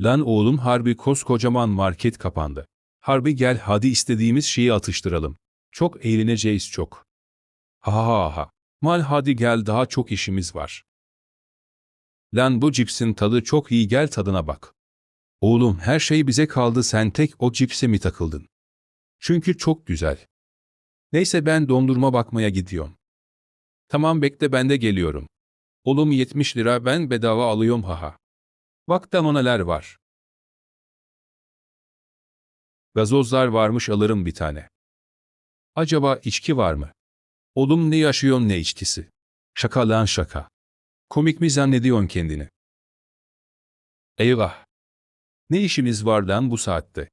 Lan oğlum harbi koskocaman market kapandı. Harbi gel hadi istediğimiz şeyi atıştıralım. Çok eğleneceğiz çok. Ha ha ha. Mal hadi gel daha çok işimiz var. Lan bu cipsin tadı çok iyi gel tadına bak. Oğlum her şey bize kaldı sen tek o cipse mi takıldın? Çünkü çok güzel. Neyse ben dondurma bakmaya gidiyorum. Tamam bekle ben de geliyorum. Oğlum 70 lira ben bedava alıyorum haha. Bak da neler var. Gazozlar varmış alırım bir tane. Acaba içki var mı? Oğlum ne yaşıyorsun ne içkisi? Şaka lan şaka. Komik mi zannediyorsun kendini? Eyvah. Ne işimiz var lan bu saatte?